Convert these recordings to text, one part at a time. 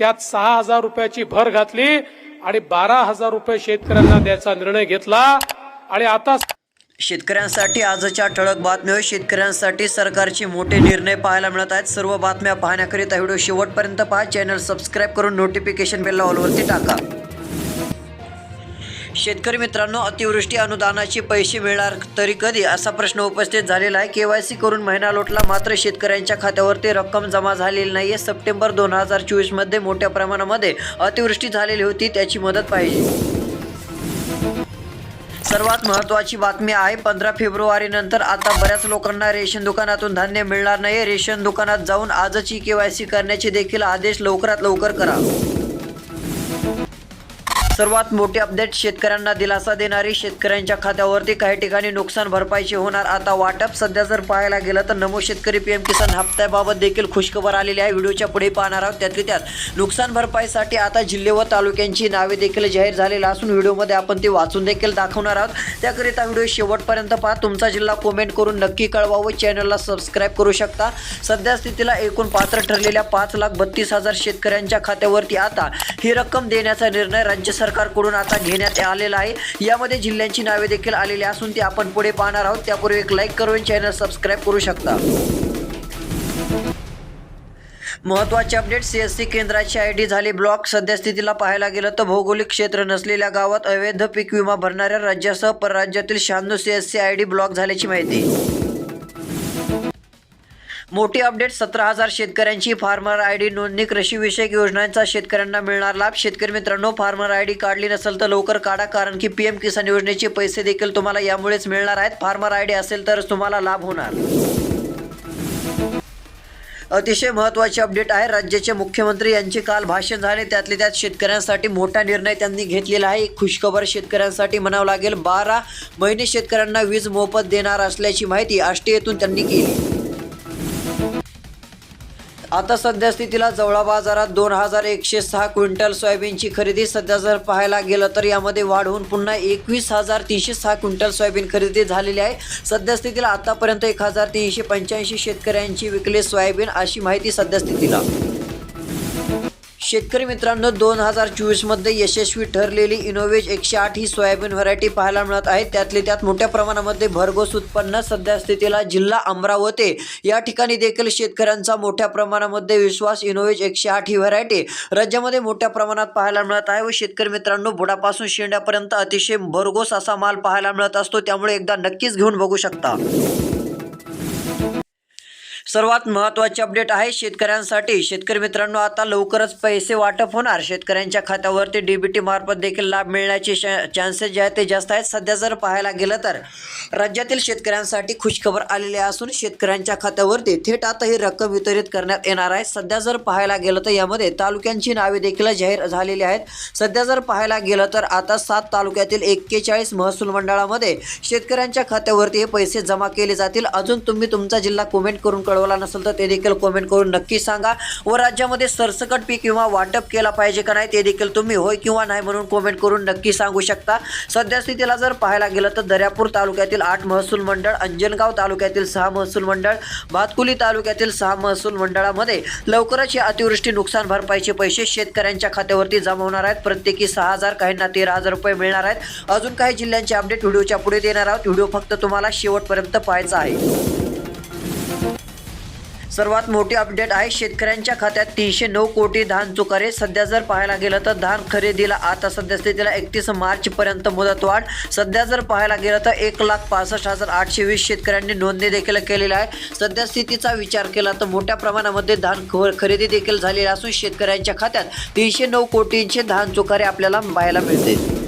त्यात सहा हजार रुपयाची भर घातली आणि बारा हजार रुपये शेतकऱ्यांना द्यायचा निर्णय घेतला. आणि आता शेतकऱ्यांसाठी आजच्या ठळक बातम्या शेतकऱ्यांसाठी सरकारचे मोठे निर्णय पाहायला मिळत आहेत. सर्व बातम्या पाहण्याकरिता व्हिडिओ शेवटपर्यंत पहा. चॅनल सबस्क्राईब करून नोटिफिकेशन बेल ऑलवरती टाका. शेतकरी मित्रांनो अतिवृष्टी अनुदानाचे पैसे मिळणार तरी कधी? असा प्रश्न उपस्थित झालेला आहे. केवायसी करून महिना लोटला मात्र शेतकऱ्यांच्या खात्यावरती रक्कम जमा झालेली नाही आहे सप्टेंबर दोन हजार चोवीसमध्ये मोठ्या प्रमाणामध्ये अतिवृष्टी झालेली होती त्याची मदत पाहिजे. सर्वात महत्त्वाची बातमी आहे पंधरा फेब्रुवारी नंतर आता बऱ्याच लोकांना रेशन दुकानातून धान्य मिळणार नाही रेशन दुकानात जाऊन आजची सी करण्याचे देखील आदेश लवकरात लवकर करा. सर्वात मोठी अपडेट शेतकऱ्यांना दिलासा देणारी शेतकऱ्यांच्या खात्यावरती काही ठिकाणी नुकसान भरपाईचे होणार. आता वाटप सध्या जर पाहायला गेलं तर नमो शेतकरी पीएम किसान हप्त्याबाबत देखील खुशखबर आलेली आहे. व्हिडिओच्या पुढे पाहणार आहोत. त्यातली त्यात नुकसान भरपाईसाठी आता जिल्हे व तालुक्यांची नावे देखील जाहीर झालेली असून व्हिडिओमध्ये आपण ती वाचून देखील दाखवणार आहोत. त्याकरिता व्हिडिओ शेवटपर्यंत पहा. तुमचा जिल्हा कमेंट करून नक्की कळवा व चॅनलला सबस्क्राईब करू शकता. सध्या स्थितीला एकूण पात्र ठरलेल्या पाच लाख बत्तीस हजार शेतकऱ्यांच्या खात्यावरती आता ही रक्कम देण्याचा निर्णय राज्य सरकारकडून आता घेण्यात आलेला आहे. यामध्ये जिल्ह्यांची नावे देखील आलेली असून ती आपण पुढे पाहणार आहोत. त्यापूर्वी एक लाईक करून चॅनल सबस्क्राईब करू शकता. महत्त्वाचे अपडेट सी एस सी केंद्राची आय डी झाली ब्लॉक सद्यस्थितीला पाहायला गेलं तर भौगोलिक क्षेत्र नसलेल्या गावात अवैध पीक विमा भरणाऱ्या राज्यासह परराज्यातील शहाण्णव C S C I D block झाल्याची माहिती. मोठी अपडेट सतरा हजार शेतकऱ्यांची फार्मर आय डी नोंदणी कृषीविषयक योजनांचा शेतकऱ्यांना मिळणार लाभ. शेतकरी मित्रांनो फार्मर आय डी काढली नसेल तर लवकर काढा कारण की पी एम किसान योजनेचे पैसे देखील तुम्हाला यामुळेच मिळणार आहेत. फार्मर आय डी असेल तरच तुम्हाला लाभ होणार. अतिशय महत्त्वाचे अपडेट आहे. राज्याचे मुख्यमंत्री यांचे काल भाषण झाले. त्यातले त्यात शेतकऱ्यांसाठी मोठा निर्णय त्यांनी घेतलेला आहे. एक खुशखबर शेतकऱ्यांसाठी म्हणावं लागेल बारा महिने शेतकऱ्यांना वीज मोफत देणार असल्याची माहिती आष्टी येथून त्यांनी केली. आता सध्यास्थितीला जवळा बाजारात दोन हजार एकशे सहा क्विंटल सोयाबीनची खरेदी सध्या जर पाहायला गेलं तर यामध्ये वाढ होऊन पुन्हा एकवीस हजार तीनशे सहा क्विंटल सोयाबीन खरेदी झालेली आहे. सध्यास्थितीला आतापर्यंत एक हजार तीनशे पंच्याऐंशी शेतकऱ्यांची विकले सोयाबीन अशी माहिती सध्यास्थितीला शेतकरी मित्रांनो दोन हजार चोवीसमध्ये यशस्वी ठरलेली इनोवेज एकशे आठ ही सोयाबीन व्हरायटी पाहायला मिळत आहे. त्यातली त्यात मोठ्या प्रमाणामध्ये भरघोस उत्पन्न सध्या स्थितीला जिल्हा अमरावती. या ठिकाणी देखील शेतकऱ्यांचा मोठ्या प्रमाणामध्ये विश्वास इनोवेज एकशे आठ ही व्हरायटी राज्यामध्ये मोठ्या प्रमाणात पाहायला मिळत आहे व शेतकरी मित्रांनो बुडापासून शेंड्यापर्यंत अतिशय भरघोस असा माल पाहायला मिळत असतो. त्यामुळे एकदा नक्कीच घेऊन बघू शकता. सर्वात महत्त्वाचे अपडेट आहे शेतकऱ्यांसाठी. शेतकरी मित्रांनो आता लवकरच पैसे वाटप होणार. शेतकऱ्यांच्या खात्यावरती डीबीटी मार्फत देखील लाभ मिळण्याचे चान्सेस जे आहेत ते जास्त आहेत. सध्या जर पाहायला गेलं तर राज्यातील शेतकऱ्यांसाठी खुशखबर आलेली असून शेतकऱ्यांच्या खात्यावरती थेट आता ही रक्कम वितरित करण्यात येणार आहे. सध्या जर पाहायला गेलं तर यामध्ये तालुक्यांची नावे देखील जाहीर झालेली आहेत. सध्या जर पाहायला गेलं तर आता सात तालुक्यातील एक्केचाळीस महसूल मंडळामध्ये शेतकऱ्यांच्या खात्यावरती हे पैसे जमा केले जातील. अजून तुम्ही तुमचा जिल्हा कमेंट करून कळवला नसेल तर ते देखील कमेंट करून नक्की सांगा. व राज्यामध्ये सरसकट पीक विमा वाटप केला पाहिजे का नाही ते देखील तुम्ही होय किंवा नाही म्हणून कमेंट करून नक्की सांगू शकता. सध्या स्थितीला जर पाहायला गेलं तर दर्यापूर तालुक्यातील आठ महसूल मंडळ अंजनगाव तालुक्यातील सहा महसूल मंडळ भातकुली तालुक्यातील सहा महसूल मंडळामध्ये लवकरच या अतिवृष्टी नुकसान भरपाईचे पैसे शेतकऱ्यांच्या खात्यावरती जमा होणार आहेत. प्रत्येकी सहा हजार काहींना तेरा हजार रुपये मिळणार आहेत. अजून काही जिल्ह्यांचे अपडेट व्हिडिओच्या पुढे देणार आहोत. व्हिडिओ फक्त तुम्हाला शेवटपर्यंत पाहायचा आहे. सर्वात मोठी अपडेट आहे शेतकऱ्यांच्या खात्यात तीनशे नऊ कोटी धान चुकारे. सध्या जर पाहायला गेलं तर धान खरेदीला आता सध्या स्थितीला एकतीस मार्चपर्यंत मुदतवाढ सध्या जर पाहायला गेलं तर एक लाख पासष्ट हजार आठशे वीस शेतकऱ्यांनी नोंदणी देखील केलेली आहे. सध्या स्थितीचा विचार केला तर मोठ्या प्रमाणामध्ये धान ख- खरेदी देखील झालेली असून शेतकऱ्यांच्या खात्यात तीनशे नऊ कोटींचे धान चुकारे आपल्याला पाहायला मिळते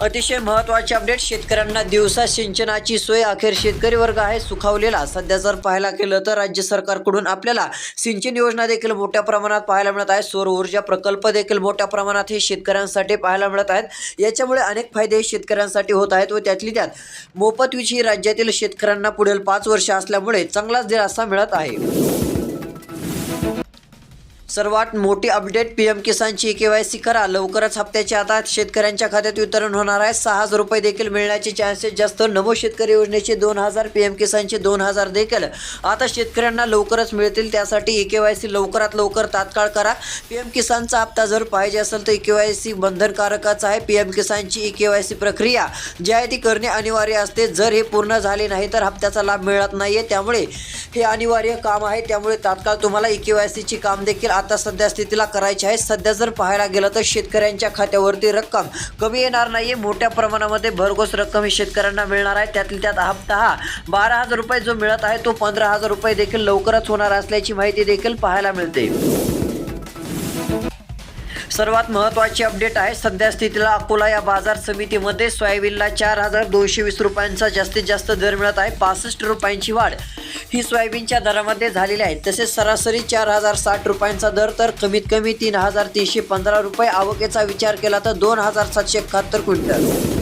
अतिशय महत्त्वाचे अपडेट शेतकऱ्यांना दिवसा सिंचनाची सोय. अखेर शेतकरी वर्ग आहे सुखावलेला. सध्या जर पाहायला गेलं तर राज्य सरकारकडून आपल्याला सिंचन योजना देखील मोठ्या प्रमाणात पाहायला मिळत आहे. सौर ऊर्जा प्रकल्प देखील मोठ्या प्रमाणात हे शेतकऱ्यांसाठी पाहायला मिळत आहेत. याच्यामुळे अनेक फायदे शेतकऱ्यांसाठी होत आहेत व त्यातली त्यात मोफत वीज ही राज्यातील शेतकऱ्यांना पुढील पाच वर्ष असल्यामुळे चांगलाच दिलासा मिळत आहे. सर्वात मोठी अपडेट पी एम किसानची के वाय सी करा. लवकरच हप्त्याची आता शेतकऱ्यांच्या खात्यात वितरण होणार आहे. सहा हजार रुपये देखील मिळण्याचे चान्सेस जास्त. नमो शेतकरी योजनेचे दोन हजार पी एम किसानचे दोन हजार देखील. आता शेतकऱ्यांना लवकरच मिळतील. त्यासाठी ई के वाय सी लवकरात लवकर तात्काळ करा. पी एम किसानचा हप्ता जर पाहिजे असेल तर ई के वाय सी बंधनकारकच आहे. पी एम किसानची ई के वाय सी प्रक्रिया जी आहे ती करणे अनिवार्य असते. जर हे पूर्ण झाले नाही तर हप्त्याचा लाभ मिळत नाही आहे त्यामुळे हे अनिवार्य काम आहे. त्यामुळे तात्काळ तुम्हाला ई के वाय सीची काम देखील आता सध्या स्थितीला करायचे आहे. सध्या जर पाहायला गेलं तर शेतकऱ्यांच्या खात्यावरती रक्कम कमी येणार नाही मोठ्या प्रमाणामध्ये भरघोस रक्कम ही शेतकऱ्यांना मिळणार आहे. त्यातली त्यात हप्ता हा बारा हजार रुपये जो मिळत आहे तो पंधरा हजार रुपये देखील लवकरच होणार असल्याची माहिती देखील पाहायला मिळते. सर्वात महत्त्वाची अपडेट आहे. सध्या स्थितीला अकोला या बाजार समितीमध्ये सोयाबीनला चार हजार दोनशे वीस रुपयांचा जास्तीत जास्त दर मिळत आहे. पासष्ट रुपयांची वाढ ही सोयाबीनच्या दरामध्ये झालेली आहे. तसेच सरासरी चार हजार साठ रुपयांचा दर तर कमीत कमी तीन हजार तीनशे पंधरा रुपये आवकेचा विचार केला तर दोन हजार सातशे एकाहत्तर क्विंटल.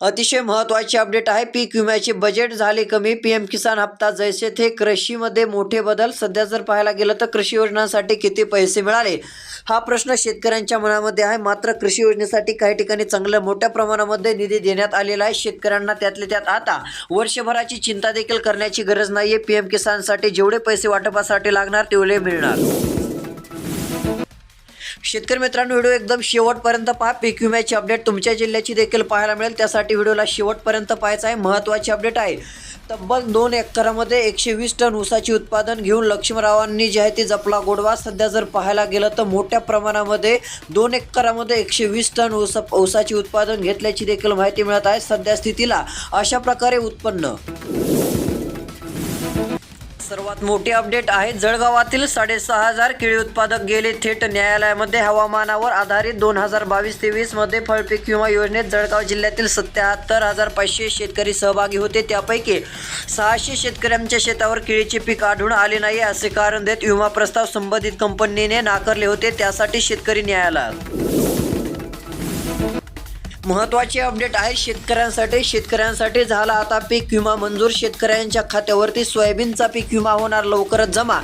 अतिशय महत्त्वाची अपडेट आहे. पीक विम्याचे बजेट झाले कमी. पी एम किसान हप्ता जैसे थे कृषीमध्ये मोठे बदल. सध्या जर पाहायला गेलं तर कृषी योजनांसाठी किती पैसे मिळाले? हा प्रश्न शेतकऱ्यांच्या मनामध्ये आहे. मात्र कृषी योजनेसाठी काही ठिकाणी चांगलं मोठ्या प्रमाणामध्ये निधी देण्यात आलेला आहे. शेतकऱ्यांना त्यातले त्यात आता वर्षभराची चिंता देखील करण्याची गरज नाही आहे पी एम किसानसाठी जेवढे पैसे वाटपासाठी लागणार तेवढे मिळणार. शेतकरी मित्रांनो व्हिडिओ एकदम शेवटपर्यंत पहा. पीक विम्याची अपडेट तुमच्या जिल्ह्याची देखील पाहायला मिळेल. त्यासाठी व्हिडिओला शेवटपर्यंत पाहायचा आहे. महत्त्वाची अपडेट आहे. तब्बल दोन एकरामध्ये एकशे वीस टन ऊसाचे उत्पादन घेऊन लक्ष्मणरावांनी जे आहे ते जपला गोडवा. सध्या जर पाहायला गेलं तर मोठ्या प्रमाणामध्ये दोन एकरामध्ये एकशे वीस टन ऊस ऊसाचे उत्पादन घेतल्याची देखील माहिती मिळत आहे. सध्या स्थितीला अशा प्रकारे उत्पन्न. सर्वात मोठी अपडेट आहे. जळगावातील साडेसहा हजार केळी उत्पादक गेले. थेट न्यायालयामध्ये हवामानावर आधारित दोन हजार बावीस तेवीसमध्ये फळपीक विमा योजनेत जळगाव जिल्ह्यातील सत्याहत्तर हजार पाचशे शेतकरी सहभागी होते. त्यापैकी सहाशे शेतकऱ्यांच्या शेतावर केळीचे पीक आढळून आले नाही असे कारण देत विमा प्रस्ताव संबंधित कंपनीने नाकारले होते. त्यासाठी शेतकरी न्यायालयात महत्त्वाची अपडेट आहे शेतकऱ्यांसाठी. शेतकऱ्यांसाठी झाला आता पीक विमा मंजूर. शेतकऱ्यांच्या खात्यावरती सोयाबीनचा पीक विमा होणार लवकरच जमा.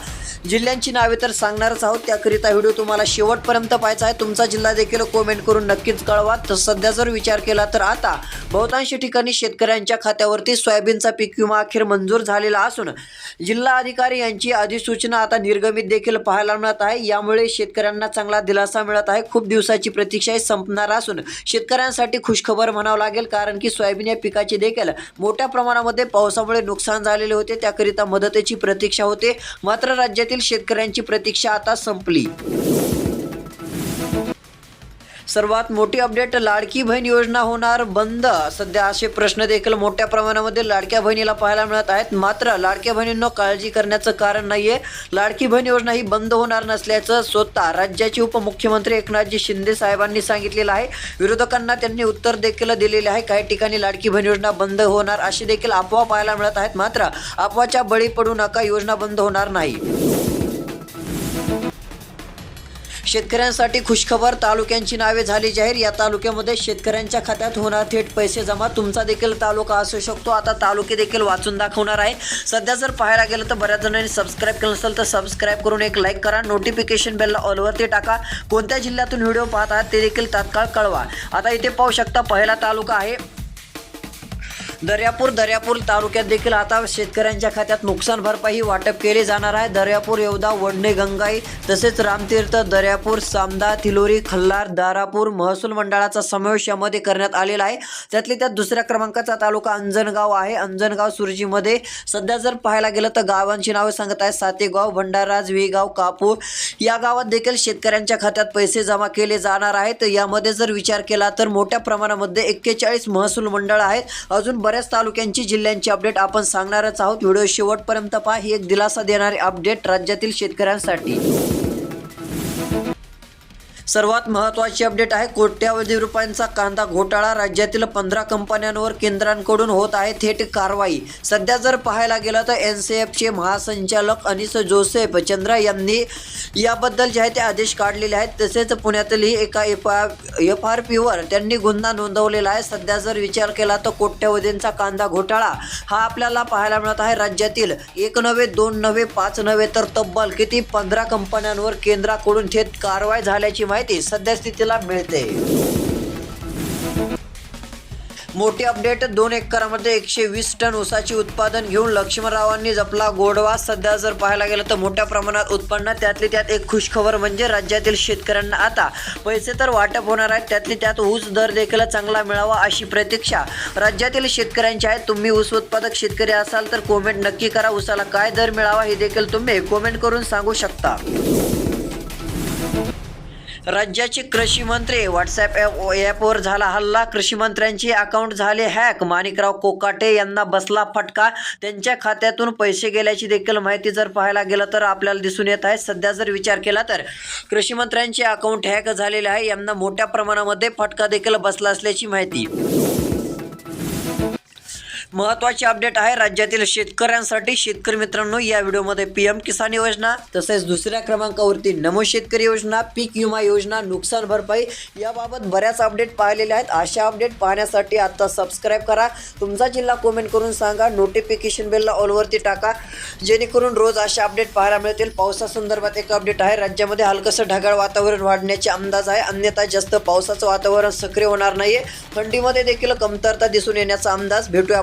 जिल्ह्यांची नावे तर सांगणारच आहोत. त्याकरिता व्हिडिओ तुम्हाला शेवटपर्यंत पाहायचा आहे. तुमचा जिल्हा देखील कमेंट करून नक्कीच कळवा. तर सध्या जर विचार केला तर आता बहुतांश ठिकाणी शेतकऱ्यांच्या खात्यावरती सोयाबीनचा पीक विमा अखेर मंजूर झालेला असून जिल्हा अधिकारी यांची अधिसूचना आता निर्गमित देखील पाहायला मिळत आहे. यामुळे शेतकऱ्यांना चांगला दिलासा मिळत आहे. खूप दिवसाची प्रतीक्षा संपणार असून शेतकऱ्यांसाठी खुशखबर म्हणावं लागेल कारण की सोयाबीन या पिकाचे देखील मोठ्या प्रमाणामध्ये पावसामुळे नुकसान झालेले होते. त्याकरिता मदतीची प्रतीक्षा होते. मात्र राज्यातील शेतकऱ्यांची प्रतीक्षा आता संपली. सर्वात मोठी अपडेट लाडकी बहीण योजना होणार बंद. सध्या असे प्रश्न देखील मोठ्या प्रमाणामध्ये लाडक्या बहिणीला पाहायला मिळत आहेत. मात्र लाडक्या बहिणींना काळजी करण्याचं कारण नाहीये. लाडकी बहीण योजना ही बंद होणार नसल्याचं स्वतः राज्याचे उपमुख्यमंत्री एकनाथजी शिंदे साहेबांनी सांगितलेलं आहे. विरोधकांना त्यांनी उत्तर देखील दिलेले आहे. काही ठिकाणी लाडकी बहीण योजना बंद होणार अशी देखील अफवा पाहायला मिळत आहेत. मात्र अफवाच्या बळी पडू नका. योजना बंद होणार नाही. शेतकऱ्यांसाठी खुशखबर तालुक्यांची नावे झाली जाहीर. या तालुक्यामध्ये शेतकऱ्यांच्या खात्यात होणार थेट पैसे जमा. तुमचा देखील तालुका असू शकतो. आता तालुके देखील वाचून दाखवणार आहे. सध्या जर पाहायला गेलं तर बऱ्याच जणांनी सबस्क्राईब केलं असेल तर सबस्क्राईब करून एक लाईक करा. नोटिफिकेशन बेलला ऑलवरती टाका. कोणत्या जिल्ह्यातून व्हिडिओ पाहत आहात ते देखील तात्काळ कळवा. आता इथे पाहू शकता पहिला तालुका आहे दर्यापूर दर्यापूर तालुक्यात देखील आता शेतकऱ्यांच्या खात्यात नुकसान भरपाई वाटप केली जाणार आहे. दर्यापूर येवदा वडणे गंगाई तसेच रामतीर्थ दर्यापूर सामदा तिलोरी खल्लार दारापूर महसूल मंडळाचा समावेश यामध्ये करण्यात आलेला आहे. त्यातले त्यात दुसऱ्या क्रमांकाचा तालुका अंजनगाव आहे. अंजनगाव सुरजीमध्ये सध्या जर पाहायला गेलं तर गावांची नावे सांगत आहे सातेगाव भंडाराज वेगाव कापूर या गावात देखील शेतकऱ्यांच्या खात्यात पैसे जमा केले जाणार आहेत. यामध्ये जर विचार केला तर मोठ्या प्रमाणामध्ये एक्केचाळीस महसूल मंडळ आहेत. अजून बऱ्याच तालुक्यांची जिल्ह्यांची अपडेट आपण सांगणारच आहोत. व्हिडिओ शेवटपर्यंत पहा. ही एक दिलासा देणारी अपडेट राज्यातील शेतकऱ्यांसाठी. सर्वात महत्त्वाची अपडेट आहे कोट्यावधी रुपयांचा कांदा घोटाळा. राज्यातील पंधरा कंपन्यांवर केंद्रांकडून होत आहे थेट कारवाई. सध्या जर पाहायला गेलं तर एन सी एफचे महासंचालक अनिस जोसेफ चंद्रा यांनी याबद्दल जे आहे ते आदेश काढलेले आहेत. तसेच पुण्यातली एका एफ एफ आर पीवर त्यांनी गुन्हा नोंदवलेला आहे. सध्या जर विचार केला तर कोट्यवधींचा कांदा घोटाळा हा आपल्याला पाहायला मिळत आहे. राज्यातील एक नव्हे दोन नव्हे पाच नव्हे तर तब्बल किती? पंधरा कंपन्यांवर केंद्राकडून थेट कारवाई झाल्याची माहिती सध्या स्थितीला मिळते. मोठी अपडेट दोन एकरामध्ये एकशे वीस टन ऊसाचे उत्पादन घेऊन लक्ष्मणरावांनी जपला गोडवा. सध्या जर पाहायला गेलं तर मोठ्या प्रमाणात उत्पन्न त्यातली त्यात एक खुशखबर म्हणजे राज्यातील शेतकऱ्यांना आता पैसे तर वाटप होणार आहेत त्यातली त्यात ऊस दर देखील चांगला मिळावा अशी प्रतीक्षा राज्यातील शेतकऱ्यांची आहे. तुम्ही ऊस उत्पादक शेतकरी असाल तर कोमेंट नक्की करा ऊसाला काय दर मिळावा हे देखील तुम्ही कोमेंट करून सांगू शकता. राज्याचे कृषी मंत्री व्हॉट्सॲप ॲप ॲपवर झाला हल्ला. कृषी मंत्र्यांचे अकाउंट झाले हॅक माणिकराव कोकाटे यांना बसला फटका. त्यांच्या खात्यातून पैसे गेल्याची देखील माहिती जर पाहायला गेलं तर आपल्याला दिसून येत आहे. सध्या जर विचार केला तर कृषी मंत्र्यांचे अकाउंट हॅक झालेले आहे. यांना मोठ्या प्रमाणामध्ये फटका देखील बसला असल्याची माहिती. महत्त्वाची अपडेट आहे राज्यातील शेतकऱ्यांसाठी. शेतकरी मित्रांनो या व्हिडिओमध्ये पी एम किसान योजना तसेच दुसऱ्या क्रमांकावरती नमो शेतकरी योजना पीक विमा योजना नुकसान भरपाई याबाबत बऱ्याच अपडेट पाहिलेल्या आहेत. अशा अपडेट पाहण्यासाठी आता सबस्क्राईब करा. तुमचा जिल्हा कमेंट करून सांगा. नोटिफिकेशन बेलला ऑलवरती टाका. जेणेकरून रोज अशा अपडेट पाहायला मिळतील. पावसासंदर्भात एक अपडेट आहे. राज्यामध्ये हलकसं ढगाळ वातावरण वाढण्याचे अंदाज आहे. अन्यथा जास्त पावसाचं वातावरण सक्रिय होणार नाहीये. थंडीमध्ये देखील कमतरता दिसून येण्याचा अंदाज. भेटूया